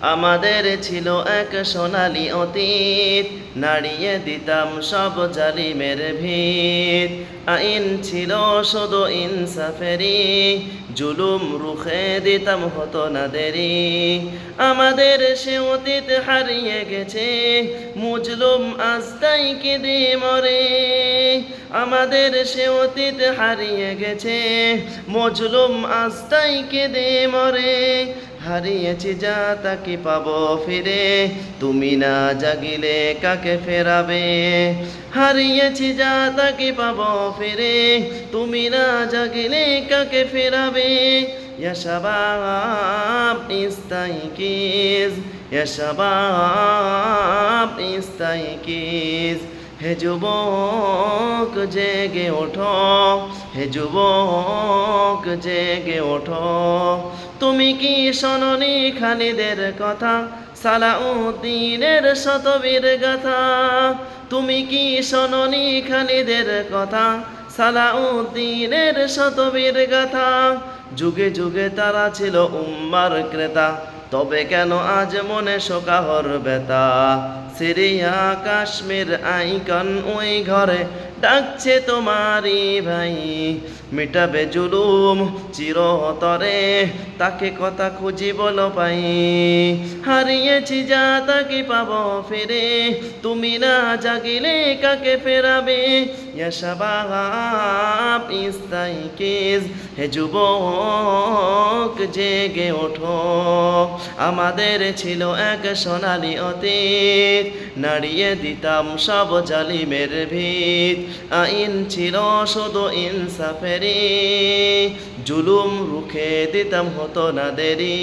আমাদের ছিল এক সোনালি অতীত, নাড়িয়ে দিতাম সব জালিমের ভিত। আইন ছিল শুধু ইনসাফেরি জুলুম রুখে দিতাম হতো না দেরি। আমাদের সে অতীত হারিয়ে গেছে, মুজলুম আস্তাই কেঁদে মরে। আমাদের সে অতীত হারিয়ে গেছে, মজলুম আস্তাই কেঁদে মরে। হারিয়েছি যা তাকে পাবো ফিরে তুমি না জাগিলে কাকে ফেরাবে হারিয়েছি যা তাকে পাবো ফিরে তুমি না জাগিলে কাকে ফেরাবে يا شباب استيقظ يا شباب استيقظ হে যুবক, জেগে ওঠো। হে যুবক, জেগে ওঠো। তুমি কি শোনি খালিদের কথা? সালাউদ্দিনের শতবীর গাথা। তুমি কি শোনি খালিদের কথা? সালাউদ্দিনের শতবীর গাথা। যুগে যুগে তারা ছিল উম্মার ক্রেতা। তবে কেন আজ মনে শোকাহর বেতা সিরিয়া, কাশ্মীর, আইকন, ওই ঘরে ডাকছে তোমারই ভাই। মিটাবে জুলুম চিরতরে, তাকে কথা খুঁজি বলো পাই। হারিয়েছি যা তাকে পাবো ফিরে, তুমি না জাগিলে কাকে ফেরাবে? ইয়াশাবাব ইস্তাইকিজ, হে যুবক, জেগে ওঠো। আমাদের ছিল এক সোনালি অতীত, নাড়িয়ে দিতাম সব জালিমের ভিত। আইন ছিল শুধু ইনসাফেরি জুলুম রুখে দিতাম হতো না দেরি।